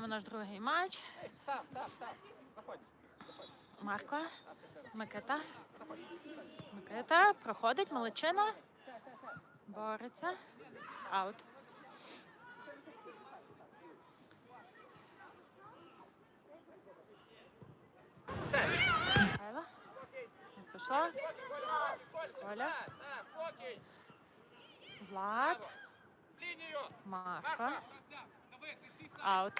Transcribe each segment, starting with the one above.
Починаємо наш другий матч. Сам, сам, сам. Заходь. Марко, Микита. Микита проходить, молодчина. Бореться. Аут. Михайло. Не пройшла. Оля. Влад. Марко. Аут.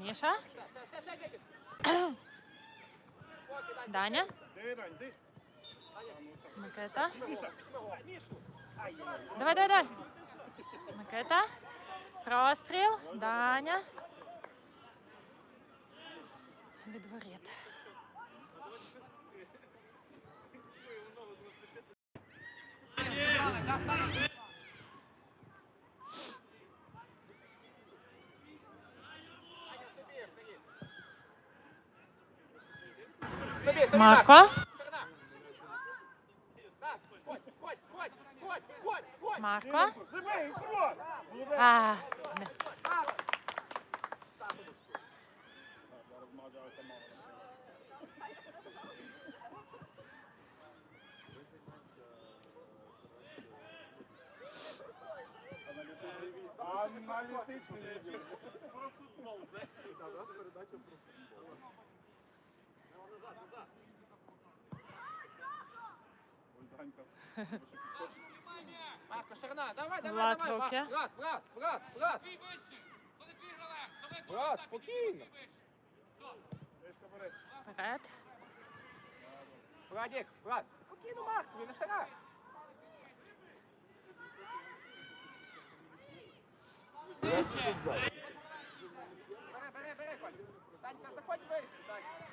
Міша. Даня. Микита. Давай, давай, давай. Микита. Простріл. Даня. Від воріт Марко. Ширина. Так, ходь, ходь, ходь, ходь, ходь, Марко. Молодець. А, не. Аналітичний відділ. Про футбол, знаєш? передача про футбол. Ой, Данька. Марко, ширина. Давай, давай, Влад, давай. руки. Марк. Влад, Влад, Влад, Влад. Влад, спокійно. Трішка бери. Вперед. Владик, Влад. Спокійно, Марк, він не шира. Бери, бери, бери, Коль. Данька, заходь вище, Данька.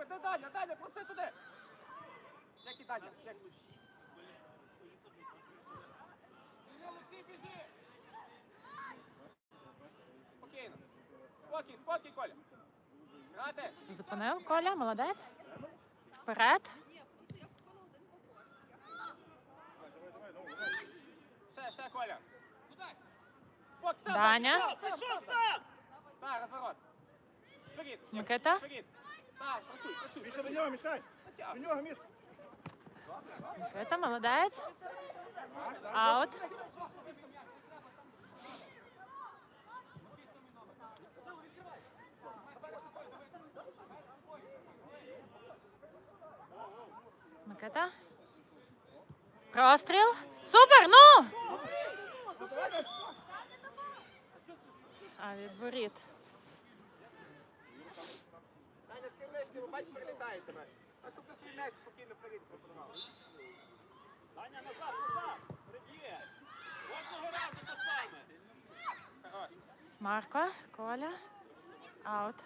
Так, всередину заходь. О, Даня, диви, де Даня, Даня, проси туди. Який Даня? Як? Олексій, біжи. Спокійно. Спокій, спокій, Коля. Грати. Зупинив Коля, молодець. Вперед. Ще, ще, Коля. Спок, сам, Даня. сам, сам, сам, сам. Так, розворот. Вперед. Микита. Вперед. Так, працюй, працюй. Міша, до нього, мішай. До нього, Міш. Микита, молодець. Аут. Микита. Простріл. Супер, ну! А від воріт. Ближче, бо бач, прилітає тебе. А щоб ти свій м'яч спокійно вперед пропонував. Даня, назад, назад! Приб'є! Кожного разу те саме! Хорош. Марко, Коля. Аут.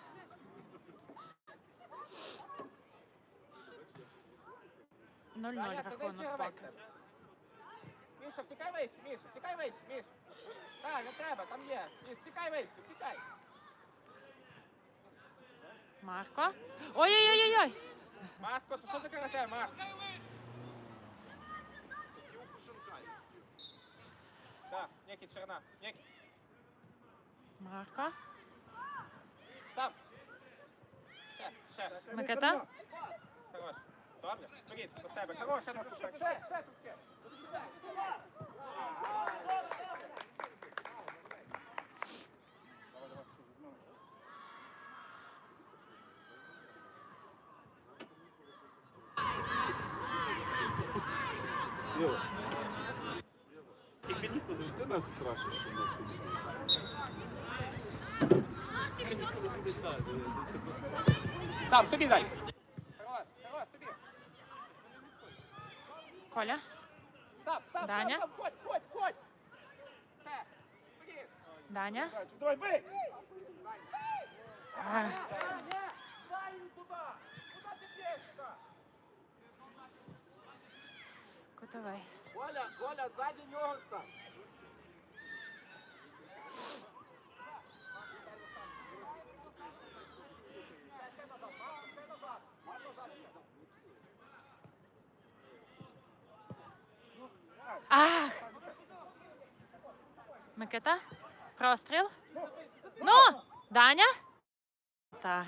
Нуль-нуль Даня, ти вище рахунок гравець. поки. Міша, втікай вище, Міша, втікай вище, Міша. Так, не треба, там є. Міш, втікай вище, втікай. Марко. Ой-ой-ой-ой. Марко, то що за карате, Марко? Так, Нікіт, ширина. Нікіт, Марко. сам. Ще, ще. Микита. Хорош. Добре, вперед, по себе. Хорош, ще, ще, ще, ти нас спрашиваєш, що нас коментує? Сам, собі дай. Коля. Сам, сам, Даня. сам, ходь, ходь, ходь. Даня. Давай, бий! А, Дай, дай їм туди. Куди ти б'єш. Коля, Коля, ззаді нього стань. Микита. Простріл. Ну, Даня. Так.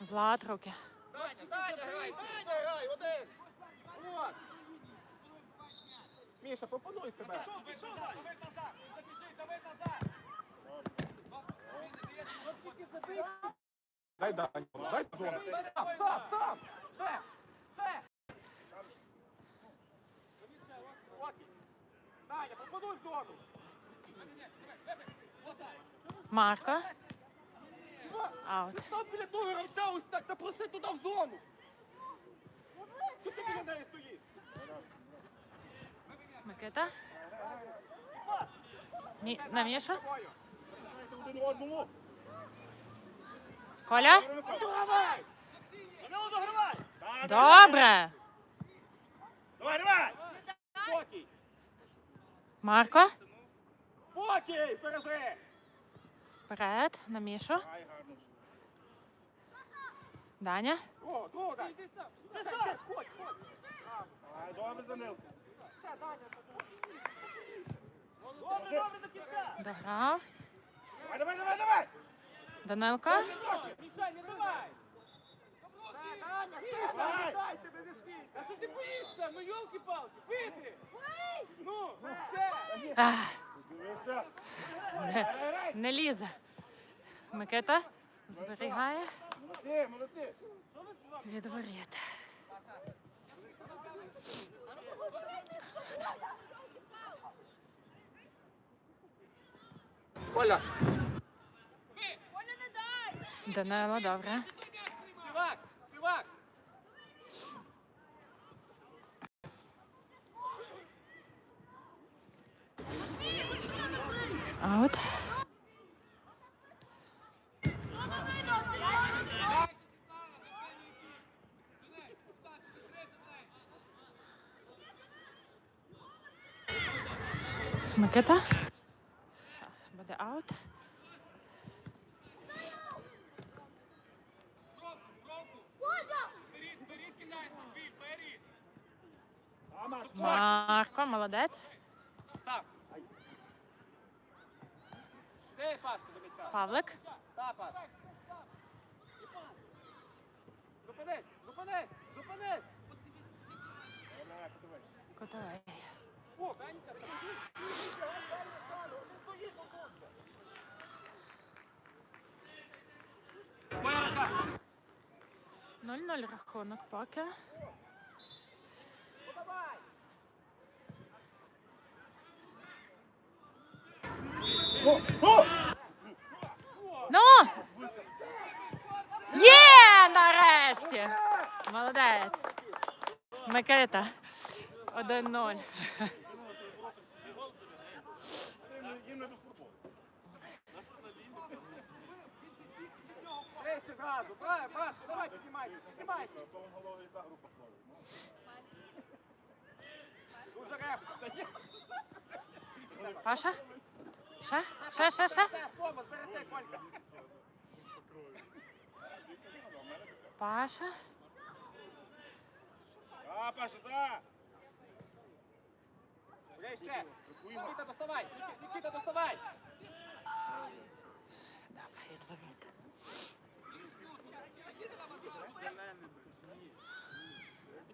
Влад, руки. Даня, Даня, грай, Даня, грай, один. Вот. Міша, пропонуй себе. Пішов, пішов, Даня. Дай Даню, дай Даню. Сам, сам, сам. Ще, ще. Окей. Даня, пропонуй в зону. Марко. Аут. Ти став біля того гравця ось так, та проси туди в зону. Чого ти біля неї стоїш? Микита. Ні, на Мішу. Один одному. Коля. Добре. Давай, давай. Спокій! Марко. Спокій! Збережи! Вперед. На Мішу. Ай, гарно. О, Даня. дай! Іди сам! Ходь, ходь! Ай, добре, Данил. Все, Даня, Добре, добре до кінця. Дограв. Давай, давай, давай, давай. Данилко. Мішай, не давай. Все, Даня, все, дай тебе не стій! А що ти боїшся? Ну, йолки-палки, бити. Ну, все. Ах, Дивися. не, не лізе. Микита зберігає Молодці, молодці. від воріт. Оля! Данило, добре. Співак! Співак! Аут. Микита. Буде аут. Марко, молодець. Сам! Ти пашку до м'яча! Павлик. Зупинись! Зупинись! Зупинись! Котовий. О, 0-0 рахунок поки. Ну! Є! Нарешті! Молодець! Микита. 1-0. Вище зразу! Брат, брат, давай піднімайся! Піднімайся! То він головою та група ходить. Дуже репко! Паша? Ще? Ще, ще, ще? Все, слово, зберете, Колька! Паша? А, Паша, да. Ближче! Нікіта, доставай! Нікі- Нікіта, доставай! Добре, від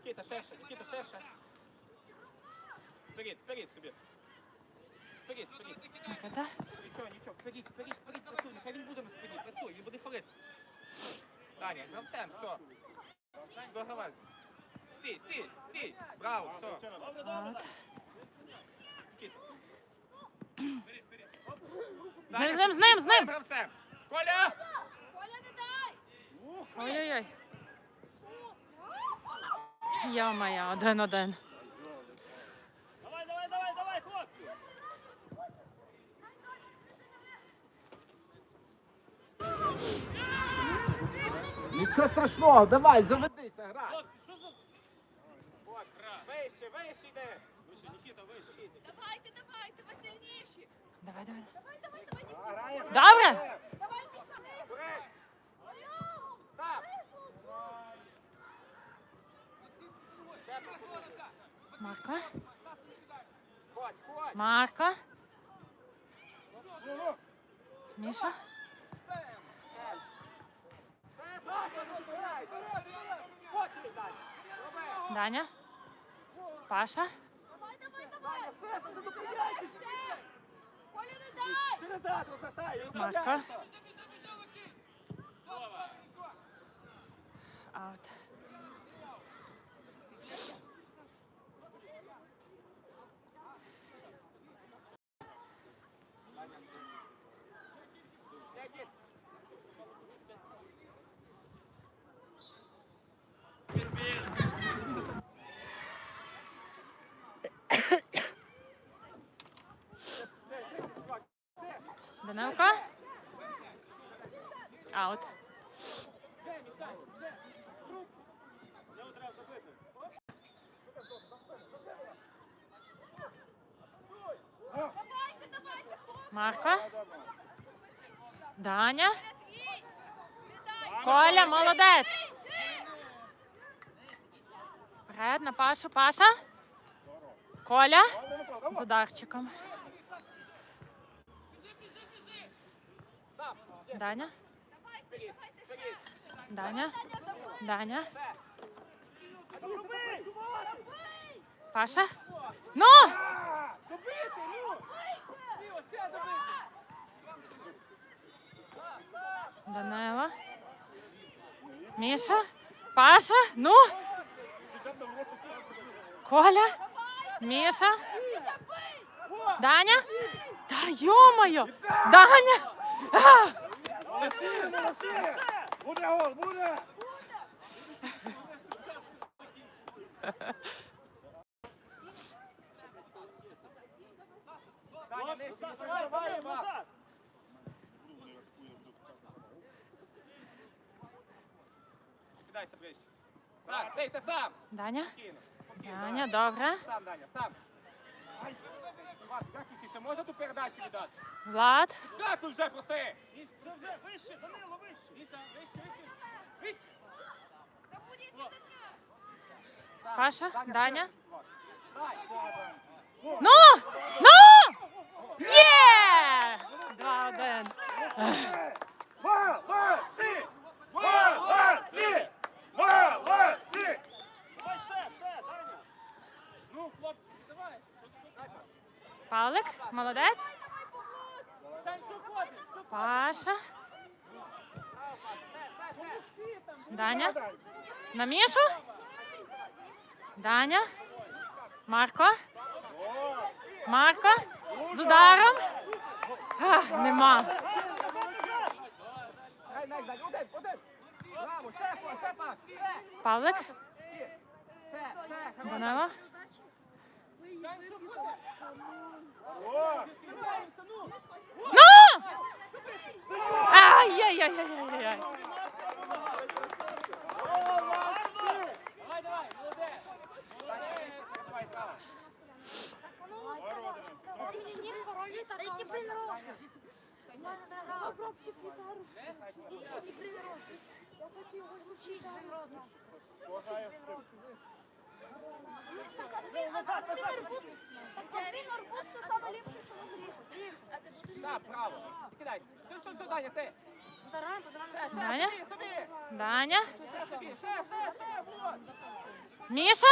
Нікіта, ширше, Нікіта, ширше! Вперед, вперед собі! Вперед, вперед! Микита? Нічого, нічого, вперед, вперед, вперед, працюй, нехай він буде на спині, працюй, він буде фалити. Даня, з гравцем, все. Догравай. Стій, стій, стій, браво, все. Нікіта. З ним, з ним, з ним, з ним! гравцем. Коля! Ой-ой-ой. Йо-моє, один-один. Давай, давай, давай, давай, хлопці. Нічого страшного, давай, заведися, грай. Хлопці, що за... От, Вище, вище йди. Вище, Нікіта, вище. Давайте, давайте, ви сильніші. Давай, давай. Давай, давай, давай. Граємо. Добре? Давай, Міша. Сам. Ходь. Марко. Міша. Даня. Паша. Давай, давай, давай. Даня, все, не зупиняйся. Коля, не дай. Через зад розвертай, Марко. розслабляйся. Аут. Сядь. Данилко. Аут. Давайте, давайте. Марко. Даня. Коля, молодець. Вперед на Пашу. Паша. Коля. З ударчиком. Даня. Даня. Даня! Паша. Ну! Данила. Міша. Паша. Ну. Коля. Міша. Даня. Та йо-моє. Даня. Буде гол, буде! Даня, нижче, не Назад, давай, забивай, Данило, Іван. назад! Кидайся ближче. Так, ти, ти сам. Даня. Спокійно, спокійно, Даня, давай. добре. Сам, Даня, сам. Іван, як тихіше, можна ту передачу віддати? Влад. Скакуй вже, проси! Це вже вище, Данило, вище! Вище, вище, вище! Та будіть до м'я. Паша, Даня. Ну! Ну! Є! Два-один. Молодці! Молодці! Молодці! Давай ще, ще, Даня! Ну, хлопці, давай! Павлик, молодець. Паша. Даня. На Мішу. Даня. Марко. Марко. З ударом. А, нема. Дай, дай, дай, один, один. Браво, Стефан, Стефан. Павлик. Все, все, Данило. Дань, що ходить? О! Тримаємося, ну! Ну! Ай-яй-яй-яй-яй-яй. Давай, давай, молодець! Давай, право. Дайте блин Я брат ще гітару. І блин Я хочу його звучити блин рота. Так, а блин, а блин арбуз. Так, а арбуз це саме що може бути. Так, право. Кидайся. Все, все, все, Даня, ти. Заран, Ще, ще, Даня? собі, собі. Даня. Ще ще, ще, ще, вот. Міша.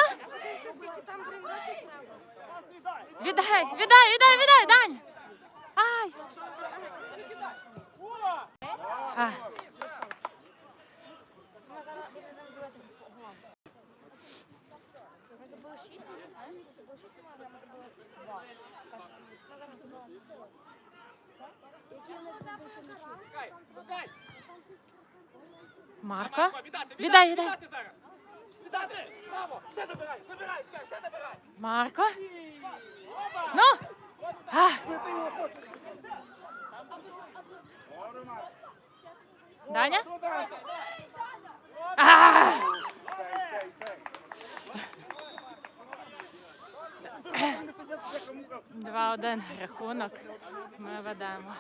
Віддай! Віддай, віддай, віддай, Дань. Ай. А. Ми забули шість, знаєш? Ми забули шість, а ми забули два. Ми зараз забули. Які в нас там більше м'ячів? Пускай, пускай. Марко. Давай, віддати, Віддай, віддай. Віддати зараз. Віддати, браво. Ще набирай, набирай, ще, ще набирай. Марко. Ну. А. Даня. А. Два-один рахунок. Ми ведемо.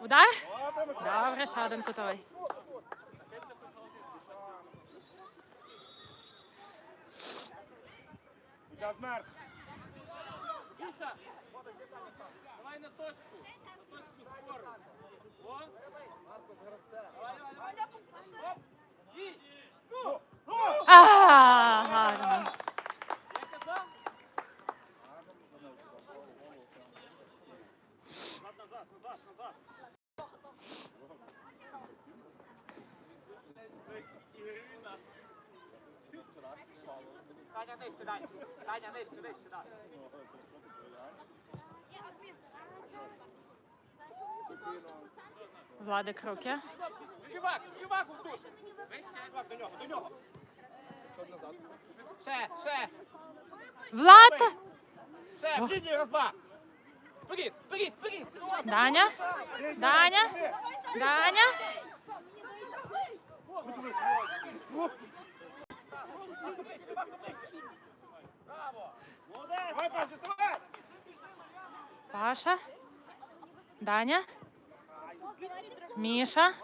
Удар? Добре, ще один кутовий. Казмер. Міша, давай на точку. На точку скоро. О. Марко, гравця. Давай, давай, давай. Оп. Ді. Ну. Гарно. Даня нижче, Даня. Даня нижче, нижче, Даня. Владик руки. Співак, співак у душ. Співак до нього, до нього. Ще, ще, Влад! ще, в лінії раз, два. Вперед, вперед, вперед. Даня? Даня? Даня? Паша! Паша? Даня? Міша?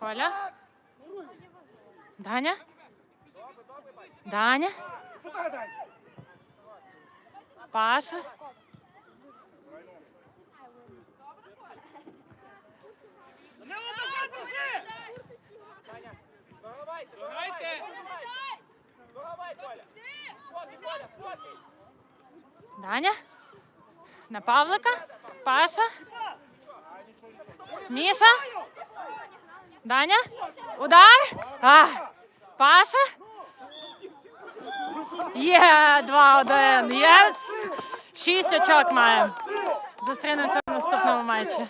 Коля? Даня? Даня? Подай, Дань! Паша? Не назад біжи! Догравайте, Догравайте. Догравай, Коля. Спокій, Коля, спокій. Даня? На Павлика? Паша? Міша? Даня? Удар? А, Паша? Є, 2-1. Єс! Шість очок маємо. Зустрінемося в наступному матчі.